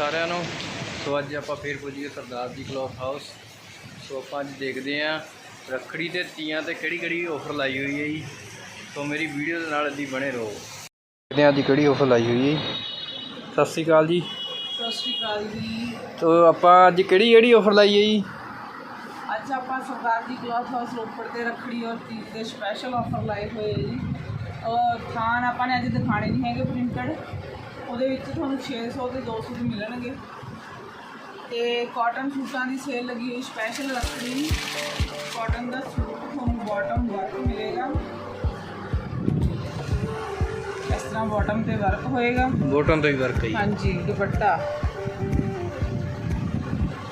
ਸਾਰਿਆਂ ਨੂੰ। ਸੋ ਅੱਜ ਆਪਾਂ ਫੇਰ ਪੁੱਜ ਗਏ ਸਰਦਾਰ ਜੀ ਕਲੌਥ ਹਾਊਸ। ਸੋ ਆਪਾਂ ਅੱਜ ਦੇਖਦੇ ਆਂ ਰੱਖੜੀ ਤੇ ਤੀਆਂ ਤੇ ਕਿਹੜੀ ਕਿਹੜੀ ਆਫਰ ਲਾਈ ਹੋਈ ਹੈ ਜੀ। ਸੋ ਮੇਰੀ ਵੀਡੀਓ ਦੇ ਨਾਲ ਅੱਦੀ ਬਣੇ ਰਹੋ। ਦੇਖਦੇ ਆਂ ਅੱਜ ਕਿਹੜੀ ਆਫਰ ਲਾਈ ਹੋਈ ਹੈ। ਸਤਿ ਸ਼੍ਰੀ ਅਕਾਲ ਜੀ। ਸਤਿ ਸ਼੍ਰੀ ਅਕਾਲ ਜੀ। ਸੋ ਆਪਾਂ ਅੱਜ ਕਿਹੜੀ ਕਿਹੜੀ ਆਫਰ ਲਾਈ ਹੈ ਜੀ? ਅੱਜ ਆਪਾਂ ਸਰਦਾਰ ਜੀ ਕਲੌਥ ਹਾਊਸ ਰੋਪੜ ਤੇ ਰੱਖੜੀ ਔਰ ਤੀਜ ਦੇ ਸਪੈਸ਼ਲ ਆਫਰ ਲਾਏ ਹੋਏ ਜੀ। ਔਰ ਥਾਨ ਆਪਾਂ ਨੇ ਅੱਜ ਦਿਖਾਣੇ ਨਹੀਂ ਹੈਗੇ ਪ੍ਰਿੰਟਡ ਉਹਦੇ ਵਿੱਚ ਤੁਹਾਨੂੰ 600 ਤੇ 200 ਦੇ ਮਿਲਣਗੇ। ਤੇ ਕਾਟਨ ਸੂਟਾਂ ਦੀ ਸੇਲ ਲੱਗੀ ਹੋਈ ਸਪੈਸ਼ਲ ਰੱਖੜੀ ਕਾਟਨ ਦਾ ਸੂਟ ਤੁਹਾਨੂੰ ਬਾਟਮ ਵਰਕ ਮਿਲੇਗਾ। ਇਸ ਤਰ੍ਹਾਂ ਬਾਟਮ ਤੇ ਵਰਕ ਹੋਏਗਾ। ਬੋਟਮ ਤੋਂ ਹੀ ਵਰਕ ਹੈ ਹਾਂਜੀ ਦੁਪੱਟਾ।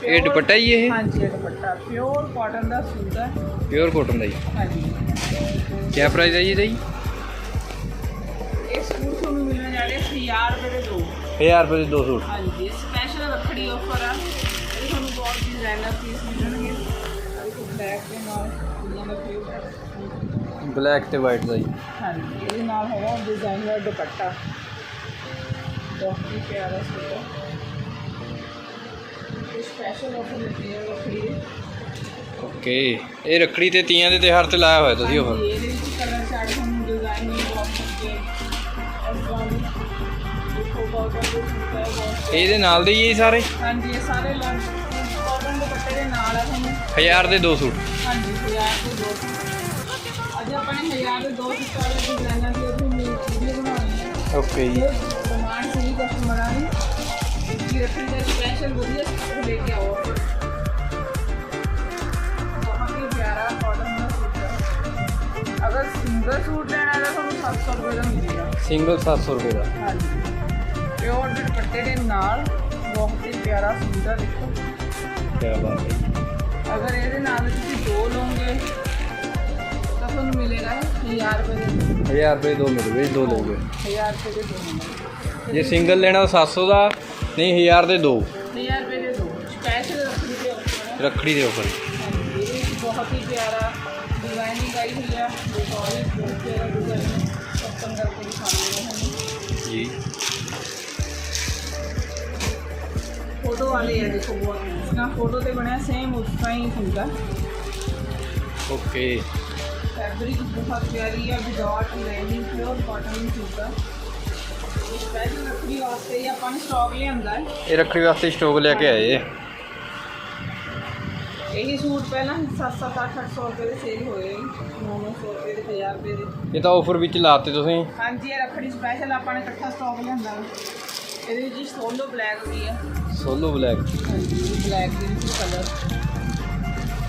ਇਹ ਦੁਪੱਟਾ ਹੀ ਇਹ? ਹਾਂਜੀ ਇਹ ਦੁਪੱਟਾ। ਪਿਓਰ ਕਾਟਨ ਦਾ ਸੂਟ ਹੈ। ਪਿਓਰ ਕੋਟਨ ਦਾ ਜੀ। ਹਾਂਜੀ। ਕੀ ਪ੍ਰਾਈਸ ਹੈ ਜੀ ਇਹਦਾ ਜੀ? ਵਾਲੇ 1000 ਰੁਪਏ ਦੇ ਦੋ। 1000 ਰੁਪਏ ਦੇ ਦੋ ਸੂਟ। ਹਾਂਜੀ ਸਪੈਸ਼ਲ ਰੱਖੜੀ ਆਫਰ ਆ। ਇਹ ਤੁਹਾਨੂੰ ਬਹੁਤ ਡਿਜ਼ਾਈਨਰ ਪੀਸ ਮਿਲਣਗੇ। ਬਲੈਕ ਦੇ ਨਾਲ ਕੁੜੀਆਂ ਦਾ ਫੇਵਰਟ ਬਲੈਕ ਤੇ ਵਾਈਟ ਦਾ ਜੀ। ਹਾਂਜੀ ਇਹਦੇ ਨਾਲ ਹੈਗਾ ਡਿਜ਼ਾਈਨਰ ਦੁਪੱਟਾ। ਬਹੁਤ ਹੀ ਪਿਆਰਾ ਸੂਟ ਹੈ ਸਪੈਸ਼ਲ ਆਫਰ ਲੱਗੀ ਹੈ ਰੱਖੜੀ ਓਕੇ ਇਹ ਰੱਖੜੀ ਤੇ ਤੀਆਂ ਦੇ ਤਿਉਹਾਰ ਤੇ ਲਾਇਆ ਹੋਇਆ ਤੁਸੀਂ ਆਫਰ ਇਹਦੇ ਨਾਲ ਦੇ ਹੀ ਇਹ ਸਾਰੇ? ਹਾਂਜੀ ਇਹ ਸਾਰੇ ਲੰਗ ਕਾਟਨ ਦੁਪੱਟੇ ਦੇ ਨਾਲ ਆ ਤੁਹਾਨੂੰ। 1000 ਦੇ ਦੋ ਸੂਟ। ਹਾਂਜੀ ਹਜ਼ਾਰ ਦੇ ਦੋ ਅੱਜ ਆਪਾਂ ਨੇ ਹਜ਼ਾਰ ਦੇ ਦੋ ਸੂਟ ਵਾਲੇ ਡਿਜ਼ਾਈਨਾਂ ਦੀ ਉਹਦੀ ਵੀਡੀਓ ਬਣਾਉਣੀ ਹੈ ਓਕੇ ਜੀ। ਇਹ ਡਿਮਾਂਡ ਸੀ ਕਸਟਮਰਾਂ ਦੀ। ਕਿ ਰੱਖੜੀ ਦਾ ਸਪੈਸ਼ਲ ਵਧੀਆ ਸੂਟ ਲੈ ਕੇ ਆਓ ਬਹੁਤ ਹੀ ਪਿਆਰਾ ਕਾਟਨ ਦਾ ਸੂਟ। ਹੈ ਅਗਰ ਸਿੰਗਲ ਸੂਟ ਲੈਣਾ ਹੈ ਤਾਂ ਤੁਹਾਨੂੰ 700 ਰੁਪਏ ਦਾ ਮਿਲੇਗਾ। ਸਿੰਗਲ 700 ਰੁਪਏ ਦਾ। ਹਾਂਜੀ। ਪਿਓਰ ਦੇ ਦੁਪੱਟੇ ਦੇ ਨਾਲ ਬਹੁਤ ਹੀ ਪਿਆਰਾ ਹੈ ਦੇਖੋ ਕੀ ਬਾਤ ਹੈ। ਅਗਰ ਇਹਦੇ ਨਾਲ ਤੁਸੀਂ ਦੋ ਲਓਗੇ ਤਾਂ ਤੁਹਾਨੂੰ ਮਿਲੇਗਾ ਇਹ 1000 ਰੁਪਏ ਦੇ 1000 ਰੁਪਏ ਦੋ ਮਿਲ ਗਏ ਦੋ ਲੋਗੇ 1000 ਰੁਪਏ ਦੇ ਦੋ ਮਿਲਣਗੇ। ਜੇ ਸਿੰਗਲ ਲੈਣਾ ਤਾਂ 700 ਦਾ ਨਹੀਂ 1000 ਦੇ ਦੋ। 1000 ਰੁਪਏ ਦੇ ਦੋ। ਸਪੈਸ਼ਲ ਰੱਖੜੀ ਦੇ ਉੱਪਰ ਰੱਖੜੀ ਦੇ ਉੱਪਰ ਹਾਂਜੀ, ਇਹ ਵੀ ਬਹੁਤ ਹੀ ਪਿਆਰਾ ਡਿਜ਼ਾਈਨਿੰਗ ਆਈ ਹੋਈ ਹੈ ਬਹੁਤ ਹੀ ਬਹੁਤ ਪਿਆਰਾ ਡਿਜ਼ਾਈਨ ਓਪਨ ਕਰਕੇ ਦਿਖਾਉਂਦੇ ਹਾਂ ਜੀ। ਫੋਟੋ ਵਾਲੇ ਹੈ ਦੇਖੋ ਬਹੁਤ। ਨਾ ਫੋਟੋ ਤੇ ਬਣਿਆ ਸੇਮ ਉਸ ਤਰ੍ਹਾਂ ਹੀ ਹੁੰਦਾ। ਓਕੇ ਫੈਬਰਿਕ ਬਹੁਤ ਪਿਆਰੀ ਹੈ without lining pure cotton suit ਹੈ ਇਹ ਰੱਖੜੀ ਵਾਸਤੇ ਆਪਾਂ ਨੇ ਸਟਾਕ ਲਿਆਂਦਾ ਹੈ। ਇਹ ਰੱਖੜੀ ਵਾਸਤੇ ਸਟੋਕ ਲੈ ਕੇ ਆਏ। ਇਹੀ ਸੂਟ ਪਹਿਲਾਂ 7-7 800 ਰੁਪਏ ਦੇ ਸੇਲ ਹੋਏ 900 ਰੁਪਏ ਦੇ 1000 ਰੁਪਏ ਦੇ। ਇਹ ਤਾਂ ਆਫਰ ਵਿੱਚ ਲਾਤੇ ਤੁਸੀਂ। ਹਾਂਜੀ ਇਹ ਰੱਖੜੀ ਸਪੈਸ਼ਲ ਆਪਾਂ ਨੇ ਇਕੱਠਾ ਸਟਾਕ ਲਿਆਂਦਾ। ਇਹਦੇ ਵਿੱਚ ਸੋਲੋ ਬਲੈਕ ਵੀ ਹੈ ਸੋਲੋ ਬਲੈਕ। ਹਾਂਜੀ ਬਲੈਕ ਦੇ ਵਿੱਚ ਕਲਰ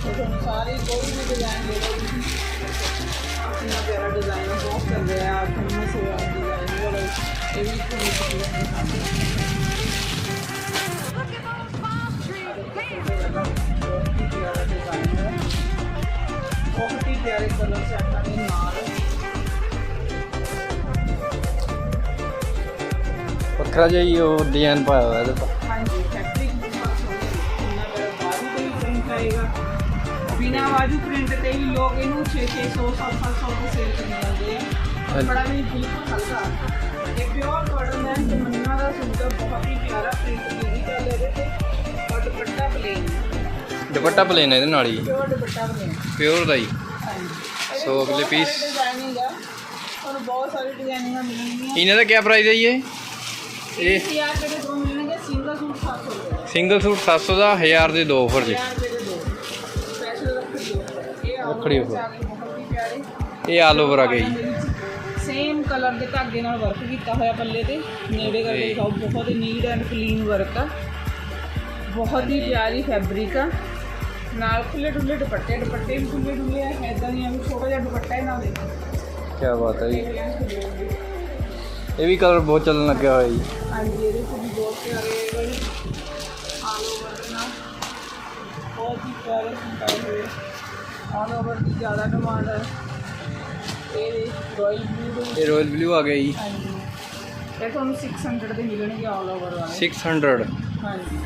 ਉਹ ਤੁਹਾਨੂੰ ਸਾਰੇ ਕੋਈ ਵੀ ਡਿਜ਼ਾਈਨ ਲਓ ਤੁਸੀਂ ਆਪਣਾ ਪਿਆਰਾ ਡਿਜ਼ਾਈਨ ਬਹੁਤ ਰਿਹਾ ਹੈ ਤੁਹਾਨੂੰ ਸੋਆ ਡਿਜ਼ਾਈਨ ਵਾਲਾ ਇਹ ਵੀ ਤੁਹਾਨੂੰ ਦਿਖਾਉਂਦੇ ਬਹੁਤ ਹੀ ਪਿਆਰਾ ਡਿਜ਼ਾਈਨ ਹੈ। ਬਹੁਤ ਹੀ ਪਿਆਰੇ ਕਲਰ ਸੈਟਾਂ ਦੇ ਨਾਲ। ਵੱਖਰਾ ਜਿਹਾ ਹੀ ਉਹ ਡਿਜ਼ਾਈਨ ਪਾਇਆ ਹੋਇਆ ਇਹਦੇ ਪਰ ਹਾਂਜੀ ਫੈਕਟਰੀ ਬਹੁਤ ਸੋਹਣੀ ਹੈ। ਮੇਰਾ ਬਾਜੂ ਤੇ ਵੀ ਪ੍ਰਿੰਟ ਆਏਗਾ। ਬਿਨਾ ਬਾਜੂ ਪ੍ਰਿੰਟ ਤੇ ਵੀ ਲੋਕ ਇਹਨੂੰ 6 600 700 ਦੇ ਸੇਲ ਕਰੀ ਜਾਂਦੇ ਆ। ਬੜਾ ਵੀ ਬਿਲਕੁਲ ਹਲਕਾ ਇਹ ਪਿਓਰ ਕਾਟਨ ਹੈ ਤਮੰਨਾ ਦਾ ਸੂਟ ਹੈ ਬਹੁਤ ਹੀ ਪਿਆਰਾ ਪ੍ਰਿੰਟ ਦੀ ਵੀ ਗੱਲ ਇਹਦੇ ਤੇ। ਔਰ ਦੁਪੱਟਾ ਪਲੇਨ ਦੁਪੱਟਾ ਪਲੇਨ ਇਹਦੇ ਨਾਲ ਹੀ। ਪਿਓਰ ਦੁਪੱਟਾ ਪਲੇਨ ਪਿਓਰ ਦਾ ਹੀ। ਹਾਂਜੀ। ਸੋ ਅਗਲੇ piece? ਡਿਜ਼ਾਈਨਿੰਗ ਆ। ਤੁਹਾਨੂੰ ਬਹੁਤ ਸਾਰੀ ਡਿਜ਼ਾਈਨਿੰਗਾਂ ਮਿਲਣਗੀਆਂ। ਇਹਨਾਂ ਦਾ ਕੀ ਪ੍ਰਾਈਸ ਹੈ ਜੀ ਇਹ? ਇਹ ਇਹ 1000 ਰੁਪਏ ਦੇ ਦੋ ਮਿਲਣਗੇ ਸਿੰਗਲ ਸੂਟ 700 ਰੁਪਏ ਦਾ ਸਿੰਗਲ ਸੂਟ 700 ਦਾ 1000 ਦੇ ਦੋ ਆਫਰ ਜੀ 1000 ਰੁਪਏ ਦੇ। ਸਪੈਸ਼ਲ। ਇਹ offer ਗਏ ਆਲ ਓਵਰ ਆ ਗਈ। ਸੇਮ ਕਲਰ ਦੇ ਧਾਗੇ ਨਾਲ ਵਰਕ ਕੀਤਾ ਹੋਇਆ ਪੱਲੇ ਤੇ। ਨੇੜੇ ਕਰਕੇ. ਦਿਖਾਓ ਬਹੁਤ ਹੀ ਨੀਟ ਐਂਡ ਕਲੀਨ ਵਰਕ ਆ। ਬਹੁਤ ਹੀ ਪਿਆਰੀ ਫੈਬਰਿਕ ਆ। ਨਾਲ ਖੁੱਲੇ ਡੁੱਲੇ ਦੁਪੱਟੇ ਦੁਪੱਟੇ ਵੀ ਖੁੱਲੇ ਡੁੱਲੇ ਆ। ਐਦਾਂ ਦੀਆਂ ਵੀ ਛੋਟਾ ਜਿਹਾ ਦੁਪੱਟਾ ਇਹਨਾਂ ਦੇ। ਕੀ ਬਾਤ ਹੈ ਜੀ। ਇਹ ਵੀ ਕਲਰ ਬਹੁਤ ਚੱਲਣ ਲੱਗਿਆ ਹੋਇਆ ਜੀ ਹਾਂਜੀ ਇਹਦੇ ਤੋਂ ਵੀ ਬਹੁਤ ਪਿਆਰੇ ਵਾਲੇ ਆਲ ਓਵਰ ਨਾਲ ਬਹੁਤ ਹੀ ਪਿਆਰੇ ਸਿੰਪਲ ਹੋਏ ਆਲ ਓਵਰ ਦੀ ਜ਼ਿਆਦਾ ਡਿਮਾਂਡ ਹੈ ਇਹ ਰਾਇਲ ਬਲੂ ਦੇ ਇਹ ਰਾਇਲ ਬਲੂ ਆ ਗਿਆ ਜੀ ਹਾਂਜੀ ਇਹ ਤੁਹਾਨੂੰ 600 ਦੇ ਮਿਲਣਗੇ ਆਲ ਓਵਰ ਵਾਲੇ 600 ਹਾਂਜੀ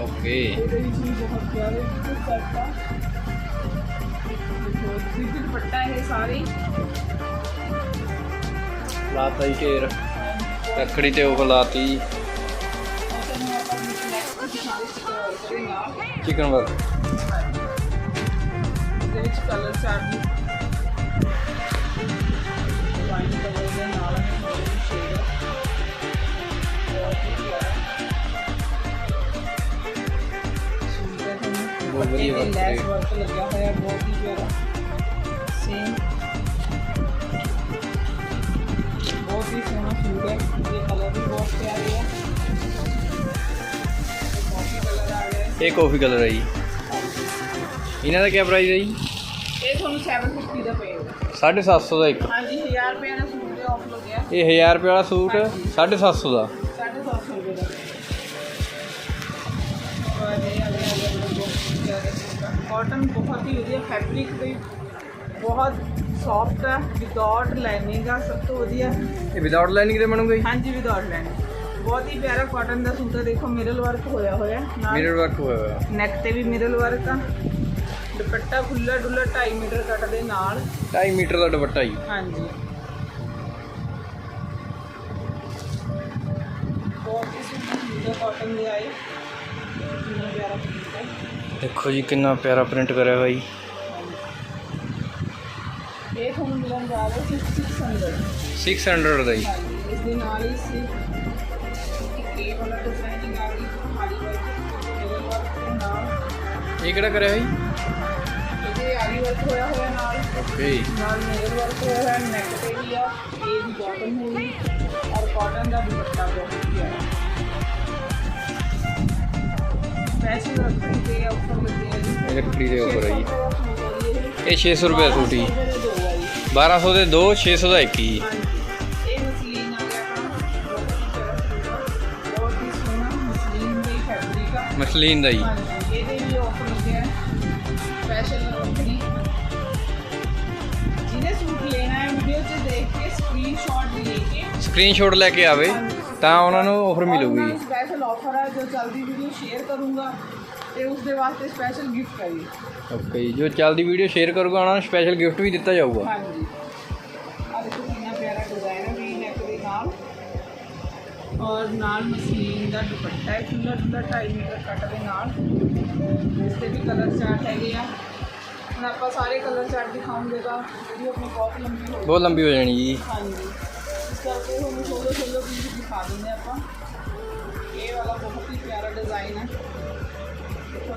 ਓਕੇ ਇਹਦੇ ਵਿੱਚ ਵੀ ਬਹੁਤ ਪਿਆਰੇ ਦੁਪੱਟਾ ਇਹ ਸਾਰੇ ਲਾਤਾ ਹੀ ਘੇਰ ਰੱਖੜੀ ਤੇ ਉਹ ਲਾਤੀ ਚਿਕਨ ਇਹਦੇ ਵਿੱਚ ਕਲਰ ਚਾਰਟ ਵਾਈਨ ਕਲਰ ਦੇ ਨਾਲ ਸ਼ੇਡ ਬਹੁਤ ਵਧੀਆ। ਵਰਕ ਲੱਗਿਆ ਹੋਇਆ ਬਹੁਤ ਹੀ ਪਿਆਰਾ। ਸੇਮ ਹੀ ਸੋਹਣਾ ਸੂਟ ਹੈ ਇਹ ਕਲਰ ਵੀ ਬਹੁਤ ਪਿਆਰੇ ਹੈ ਕਾਫੀ ਕਲਰ ਆ ਗਿਆ ਹੈ ਇਹ ਕਾਫੀ ਕਲਰ ਹੈ ਜੀ। ਇਹਨਾਂ ਦਾ ਕੀ ਪ੍ਰਾਈਸ ਹੈ ਜੀ? ਇਹ ਤੁਹਾਨੂੰ 750 ਦਾ ਪਏਗਾ। 750 ਦਾ ਇੱਕ। ਹਾਂਜੀ 1000 ਰੁਪਏ ਦਾ ਸੂਟ ਦੇ ਆਫਰ ਲੱਗਿਆ ਇਹ 1000 ਰੁਪਏ ਵਾਲਾ ਸੂਟ 750 ਦਾ। 750 ਰੁਪਏ ਦਾ। ਕਾਟਨ ਬਹੁਤ ਹੀ ਵਧੀਆ ਫੈਬਰਿਕ ਵੀ ਬਹੁਤ ਸੌਫਟ ਹੈ ਵਿਦਆਊਟ ਲਾਈਨਿੰਗ ਆ ਸਭ ਤੋਂ ਵਧੀਆ। ਇਹ ਵਿਦਆਊਟ ਲਾਈਨਿੰਗ ਦੇ ਬਣੂਗਾ ਜੀ? ਹਾਂਜੀ ਵਿਦਆਊਟ ਲਾਈਨਿੰਗ ਬਹੁਤ ਹੀ ਪਿਆਰਾ ਕਾਟਨ ਦਾ ਸੂਟ ਹੈ ਦੇਖੋ ਮਿਰਰ ਵਰਕ ਹੋਇਆ ਹੋਇਆ। ਮਿਰਰ ਵਰਕ ਹੋਇਆ ਹੋਇਆ। ਨੈਕ ਤੇ ਵੀ ਮਿਰਰ ਵਰਕ ਆ। ਦੁਪੱਟਾ ਖੁੱਲਾ ਡੁੱਲਾ 2.5 ਮੀਟਰ ਕੱਟ ਦੇ ਨਾਲ। 2.5 ਮੀਟਰ ਦਾ ਦੁਪੱਟਾ ਜੀ। ਹਾਂਜੀ। ਬਹੁਤ ਹੀ ਸੁੰਦਰ ਕਾਟਨ ਦੇ ਆਏ। ਕਿੰਨਾ ਪਿਆਰਾ ਪ੍ਰਿੰਟ ਹੈ ਦੇਖੋ ਜੀ ਕਿੰਨਾ ਪਿਆਰਾ ਪ੍ਰਿੰਟ ਕਰਿਆ ਹੋਇਆ ਜੀ। ਤੁਹਾਨੂੰ ਮਿਲਣ ਜਾ ਰਿਹਾ ਸੀ 600 600 ਦਾ ਜੀ ਹਾਂਜੀ ਇਸ ਦੇ ਨਾਲ ਹੀ ਸੀ ਇਹ ਵਾਲਾ ਡਿਜ਼ਾਈਨਿੰਗ ਆ ਗਈ ਖਾਲੀ ਵਰਕ ਮਿਰਰ ਵਰਕ ਦੇ ਨਾਲ ਇਹ ਕਿਹੜਾ ਕਰਿਆ ਜੀ ਇਹਦੇ ਆਰੀ ਵਰਕ ਹੋਇਆ ਹੋਇਆ ਨਾਲ। ਓਕੇ ਨਾਲ ਮਿਰਰ ਵਰਕ ਹੋਇਆ ਹੋਇਆ ਨੈਕ ਤੇ ਵੀ ਆ ਇਹ ਵੀ ਬਾਟਮ ਹੋਈ। ਔਰ ਕਾਟਨ ਦਾ ਦੁਪੱਟਾ ਬਹੁਤ ਹੀ ਹੈ। ਸਪੈਸ਼ਲ ਰੱਖਣ ਤੇ ਆਫਰ ਲੱਗੇ ਆ ਇਹ ਰੱਖੜੀ ਦੇ ਉੱਪਰ ਹੈ ਜੀ। ਇਹ 600 ਰੁਪਏ ਸੂਟ ਜੀ 1200 ਦੇ ਦੋ 600 ਦਾ ਇੱਕ ਜੀ ਇਹ ਮਸਲੀਨ ਆ ਗਿਆ ਬਹੁਤ ਹੀ। ਸੋਹਣਾ ਮਸਲੀਨ ਦਾ ਫੈਬਰਿਕ ਆ ਮਸਲੀਨ ਦਾ ਜੀ ਹਾਂਜੀ ਇਹਦੇ ਵੀ ਆਫਰ ਲੱਗੇ ਆ ਸਪੈਸ਼ਲ ਜਿਹਨੇ ਸੂਟ ਲੈਣਾ ਹੈ। ਵੀਡੀਓ 'ਚ ਦੇਖ ਕੇ ਸਕਰੀਨਸ਼ਾਟ ਲੈ ਕੇ ਸਕਰੀਨਸ਼ਾਟ ਲੈ ਕੇ ਆਵੇ, ਤਾਂ ਉਹਨਾਂ ਨੂੰ ਆਫਰ ਮਿਲੂਗੀ। ਸਪੈਸ਼ਲ ਆਫਰ ਹੈ ਜੋ ਜਲਦੀ ਵੀਡੀਓ ਸ਼ੇਅਰ ਕਰੂੰਗਾ। ਤੇ ਉਸ ਦੇ ਵਾਸਤੇ ਸਪੈਸ਼ਲ ਗਿਫਟ ਕਰੀ ਓਕੇ ਜੀ ਚੱਲਦੀ ਵੀਡੀਓ ਸ਼ੇਅਰ ਕਰੂਗਾ ਉਹਨਾਂ ਨੂੰ ਸਪੈਸ਼ਲ ਗਿਫਟ ਵੀ ਦਿੱਤਾ ਜਾਊਗਾ। ਹਾਂਜੀ। ਆ ਦੇਖੋ ਕਿੰਨਾ ਪਿਆਰਾ ਡਿਜ਼ਾਈਨ ਹੈ ਵੀ ਨੈਕ ਦੇ ਨਾਲ। ਔਰ ਨਾਲ ਮਸ਼ੀਨ ਦਾ ਦੁਪੱਟਾ ਹੈ ਖੁੱਲਾ ਖੁੱਲਾ 2.5 ਮੀਟਰ ਕੱਟ ਦੇ ਨਾਲ। ਇਸ ਤੇ ਵੀ ਕਲਰ ਚਾਰਟ ਹੈਗੇ ਆ। ਹੁਣ ਆਪਾਂ ਸਾਰੇ ਕਲਰ ਚਾਰਟ ਦਿਖਾਉਂਗੇ ਤਾਂ ਵੀਡੀਓ ਆਪਣੀ ਬਹੁਤ ਲੰਬੀ ਹੋ ਬਹੁਤ ਲੰਬੀ ਹੋ ਜਾਣੀ ਜੀ। ਹਾਂਜੀ। ਇਸ ਕਰਕੇ ਤੁਹਾਨੂੰ ਸੋਲੋ ਸੋਲੋ ਪੀਸ ਦਿਖਾ ਦਿੰਦੇ ਹਾਂ ਆਪਾਂ। ਇਹ ਵਾਲਾ ਬਹੁਤ ਹੀ ਪਿਆਰਾ ਡਿਜ਼ਾਈਨ ਹੈ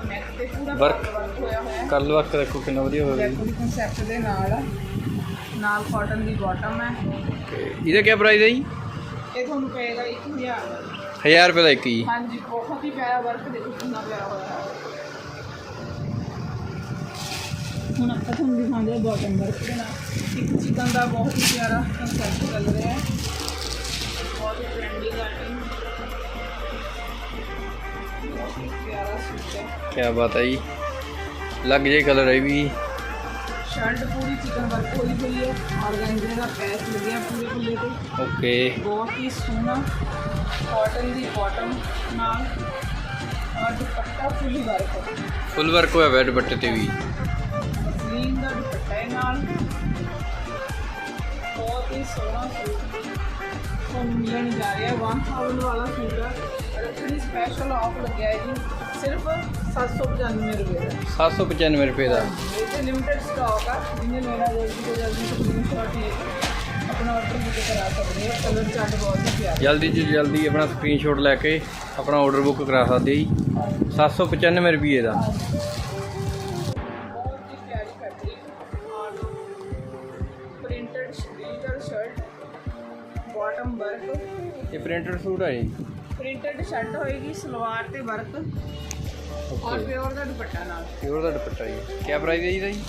ਨੈਕ ਤੇ ਪੂਰਾ Work। ਵਰਕ ਹੋਇਆ ਹੋਇਆ ਹੈ ਕਰਲ ਵਰਕ ਦੇਖੋ ਕਿੰਨਾ ਵਧੀਆ ਹੋਇਆ ਜੀ ਜੈਪੁਰੀ ਕਨਸੈਪਟ ਦੇ ਨਾਲ ਆ। ਨਾਲ ਕਾਟਨ ਦੀ ਬਾਟਮ ਹੈ ਓਕੇ ਇਹਦਾ ਕੀ ਪ੍ਰਾਈਸ ਹੈ ਜੀ? ਇਹ ਤੁਹਾਨੂੰ ਪਏਗਾ 1000 1000 ਰੁਪਏ ਦਾ ਇੱਕ ਜੀ। ਹਾਂਜੀ ਬਹੁਤ ਹੀ ਪਿਆਰਾ ਵਰਕ ਦੇਖੋ ਕਿੰਨਾ ਪਿਆਰਾ ਹੋਇਆ ਹੈ ਹੁਣ ਆਪਾਂ ਤੁਹਾਨੂੰ ਦਿਖਾਉਂਦੇ ਹਾਂ ਬਾਟਮ ਵਰਕ ਦੇ ਨਾਲ। ਇੱਕ ਚਿਕਨ ਦਾ ਬਹੁਤ ਹੀ ਪਿਆਰਾ ਕਨਸੈਪਟ ਚੱਲ ਰਿਹਾ ਹੈ। ਬਹੁਤ ਹੀ ਟ੍ਰੈਂਡਿੰਗ ਆਈਟਮ ਪਿਆਰਾ ਸੂਟ ਹੈ ਕੀ ਬਾਤ ਹੈ ਜੀ। ਲੱਗ ਜੇ ਕਲਰ ਹੈ ਵੀ। ਸ਼ਰਟ ਪੂਰੀ ਚਿਕਨ ਵਰਕ ਹੋਈ ਹੋਈ ਹੈ। ਔਰਗੈਂਜੇ ਦਾ ਪੈਚ ਲੱਗਿਆ ਪੂਰੇ ਪੂਰੇ ਤੇ। ਓਕੇ। ਬਹੁਤ ਹੀ ਸੋਹਣਾ ਕਾਟਨ ਦੀ ਬਾਟਮ ਨਾਲ। ਔਰ ਦੁਪੱਟਾ ਫੁੱਲੀ ਵਰਕ ਫੁੱਲ ਵਰਕ ਹੋਇਆ ਹੋਇਆ ਦੁਪੱਟੇ ਤੇ ਵੀ। ਮਸਲੀਨ ਦਾ ਦੁਪੱਟਾ ਹੈ ਨਾਲ। ਬਹੁਤ ਹੀ ਸੋਹਣਾ ਸੂਟ। ਤੁਹਾਨੂੰ ਮਿਲਣ ਜਾ ਰਿਹਾ 1000 ਵਾਲਾ ਸੂਟ ਹੈ ਰੱਖੜੀ ਸਪੈਸ਼ਲ ਆਫ ਲੱਗਿਆ ਹੈ ਜੀ? ਸਿਰਫ 795 ਰੁਪਏ ਦਾ। 795 ਰੁਪਏ ਦਾ। ਇਹ ਤੇ ਲਿਮਟਿਡ ਸਟਾਕ ਆ ਜਿਹਨੇ ਲੈਣਾ ਜਲਦੀ ਤੋਂ ਜਲਦੀ ਸਕਰੀਨਸ਼ਾਟ ਲੈ ਕੇ ਆਪਣਾ ਆਰਡਰ ਬੁੱਕ ਕਰਾ ਸਕਦੇ ਹੋ ਕਲਰ ਚਾਰਟ ਬਹੁਤ ਹੀ ਪਿਆਰਾ ਜਲਦੀ ਤੋਂ ਜਲਦੀ ਆਪਣਾ ਸਕਰੀਨਸ਼ਾਟ ਲੈ ਕੇ ਆਪਣਾ ਆਰਡਰ ਬੁੱਕ ਕਰਾ ਸਕਦੇ ਜੀ। 795 ਰੁਪਏ ਦਾ। ਬਹੁਤ ਹੀ ਪਿਆਰੀ ਫੈਬਰਿਕ ਔਰ ਪ੍ਰਿੰਟਡ ਸ਼ਰਟ ਬਾਟਮ ਵਰਕ ਇਹ ਪ੍ਰਿੰਟਡ ਸੂਟ ਹੈ ਜੀ। ਪ੍ਰਿੰਟਡ ਸ਼ਰਟ ਹੋਏਗੀ ਸਲਵਾਰ ਤੇ ਵਰਕ ਔਰ ਪਿਓਰ ਦਾ ਦੁਪੱਟਾ ਨਾਲ। ਪਿਓਰ ਦਾ ਦੁਪੱਟਾ ਜੀ। ਕੀ ਪ੍ਰਾਈਸ ਹੈ ਜੀ ਇਹਦਾ ਜੀ?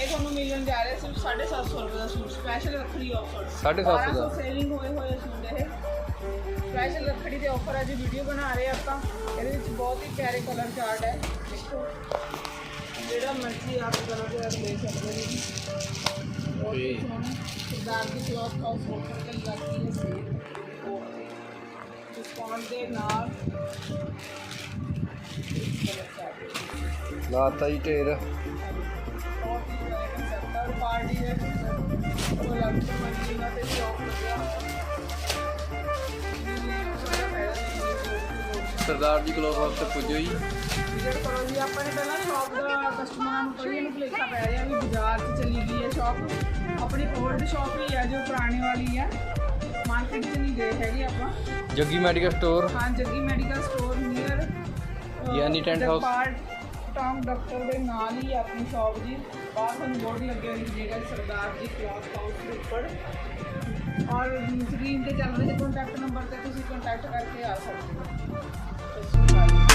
ਇਹ ਤੁਹਾਨੂੰ ਮਿਲਣ ਜਾ ਰਿਹਾ ਸਿਰਫ 750 ਰੁਪਏ ਦਾ ਸੂਟ ਸਪੈਸ਼ਲ ਰੱਖੜੀ ਆਫਰ 750 ਦਾ। ਸੇਲਿੰਗ ਹੋਏ ਹੋਏ ਸੂਟ ਇਹ ਸਪੈਸ਼ਲ ਰੱਖੜੀ ਦੇ ਆਫਰ ਅੱਜ ਵੀਡੀਓ ਬਣਾ ਰਹੇ ਆਪਾਂ। ਇਹਦੇ ਵਿੱਚ ਬਹੁਤ ਹੀ ਪਿਆਰੇ ਕਲਰ ਚਾਰਟ ਹੈ। ਦੇਖੋ ਜਿਹੜਾ ਮਰਜ਼ੀ ਆਪ ਕਲਰ ਚਾਰਟ ਲੈ ਸਕਦੇ ਹੋ। ਜੀ ਬਹੁਤ. ਸੋਹਣਾ। ਸਰਦਾਰ ਦੀ ਕਲੌਥ ਹਾਊਸ ਆਫਰ ਤੇ ਲੱਗੀ ਹੈ। ਦੇ ਨਾਲ। ਲਾਤਾ ਢੇਰ। ਹੀ ਆ ਔਰ ਪਾਰਟੀ ਦੇ ਉਹ ਲੱਗ ਤੋਂ ਲੱਗਿਆ ਸਰਦਾਰ ਜੀ ਤੇ ਪੁੱਜੋ ਜੀ। ਵਿਜ਼ਿਟ ਕਰੋ ਜੀ ਆਪਾਂ ਨੇ ਪਹਿਲਾਂ ਸ਼ਾਪ ਦਾ ਕਸਟਮਰਾਂ ਨੂੰ ਕਈ ਨੂੰ ਭੁਲੇਖਾ ਪੈ ਰਿਹਾ ਵੀ ਬਾਜ਼ਾਰ 'ਚ ਚਲੀ ਗਈ ਹੈ ਸ਼ਾਪ ਆਪਣੀ 올ਡ ਸ਼ਾਪ ਹੀ ਹੈ ਜੋ ਪੁਰਾਣੀ ਵਾਲੀ ਹੈ। ਮਾਰਕੀਟ 'ਚ ਨਹੀਂ ਗਏ ਹੈਗੇ ਆਪਾਂ। Jaggi medical store. ਹਾਂ ਜੱਗੀ ਮੈਡੀਕਲ ਸਟੋਰ ਨੀਅਰ ਯਾਨੀ tent house। ਟਾਂਗ ਡਾਕਟਰ ਦੇ ਨਾਲ ਹੀ ਆਪਣੀ ਸ਼ਾਪ ਜੀ। ਬਾਹਰ ਤੁਹਾਨੂੰ ਬੋਰਡ ਲੱਗਿਆ ਹੋਇਆ ਦਿਖੇਗਾ ਸਰਦਾਰ ਜੀ ਕਲਾਥ ਹਾਊਸ ਦੇ ਉੱਪਰ। ਔਰ ਸਕਰੀਨ ਤੇ ਚੱਲ ਰਹੇ ਕੰਟੈਕਟ ਨੰਬਰ ਤੇ ਤੁਸੀਂ ਕੰਟੈਕਟ ਕਰਕੇ ਆ ਸਕਦੇ ਹੋ।